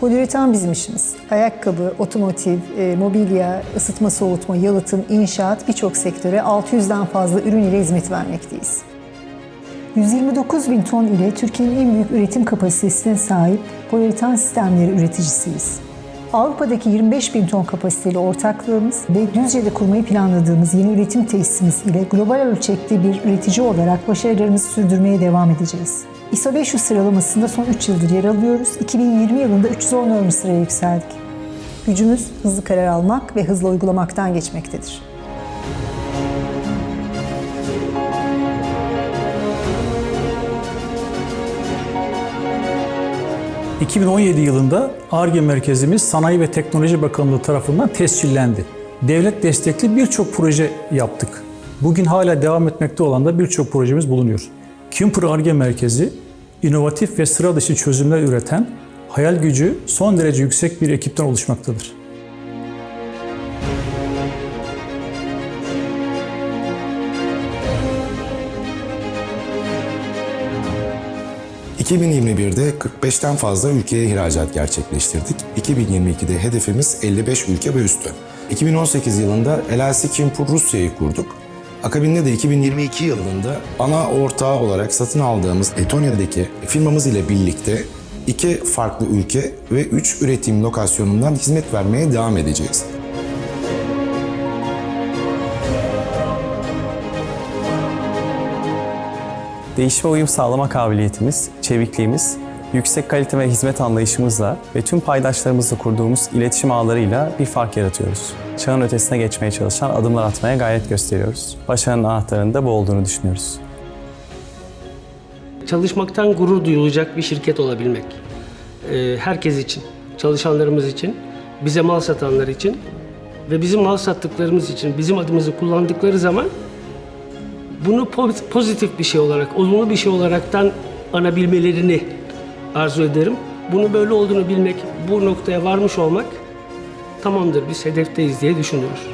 Poliüretan bizim işimiz. Ayakkabı, otomotiv, e, mobilya, ısıtma soğutma, yalıtım, inşaat birçok sektöre 600'den fazla ürün ile hizmet vermekteyiz. 129 bin ton ile Türkiye'nin en büyük üretim kapasitesine sahip poliüretan sistemleri üreticisiyiz. Avrupa'daki 25 bin ton kapasiteli ortaklığımız ve Düzce'de kurmayı planladığımız yeni üretim tesisimiz ile global ölçekte bir üretici olarak başarılarımızı sürdürmeye devam edeceğiz. ISO 500 sıralamasında son 3 yıldır yer alıyoruz. 2020 yılında 314. sıraya yükseldik. Gücümüz hızlı karar almak ve hızlı uygulamaktan geçmektedir. 2017 yılında ARGE merkezimiz Sanayi ve Teknoloji Bakanlığı tarafından tescillendi. Devlet destekli birçok proje yaptık. Bugün hala devam etmekte olan da birçok projemiz bulunuyor. Kümper ARGE merkezi, inovatif ve sıra dışı çözümler üreten, hayal gücü son derece yüksek bir ekipten oluşmaktadır. ...2021'de 45'ten fazla ülkeye ihracat gerçekleştirdik. 2022'de hedefimiz 55 ülke ve üstü. 2018 yılında LLC Kimpur Rusya'yı kurduk. Akabinde de 2022 yılında ana ortağı olarak satın aldığımız Letonya'daki firmamız ile birlikte iki farklı ülke ve üç üretim lokasyonundan hizmet vermeye devam edeceğiz. Değişime uyum sağlama kabiliyetimiz, çevikliğimiz, yüksek kalite ve hizmet anlayışımızla ve tüm paydaşlarımızla kurduğumuz iletişim ağlarıyla bir fark yaratıyoruz. Çağın ötesine geçmeye çalışan adımlar atmaya gayret gösteriyoruz. Başarının anahtarının da bu olduğunu düşünüyoruz. çalışmaktan gurur duyulacak bir şirket olabilmek. Ee, herkes için, çalışanlarımız için, bize mal satanlar için ve bizim mal sattıklarımız için bizim adımızı kullandıkları zaman bunu po- pozitif bir şey olarak, olumlu bir şey olaraktan anabilmelerini arzu ederim. Bunu böyle olduğunu bilmek, bu noktaya varmış olmak tamamdır biz hedefteyiz diye düşünüyoruz.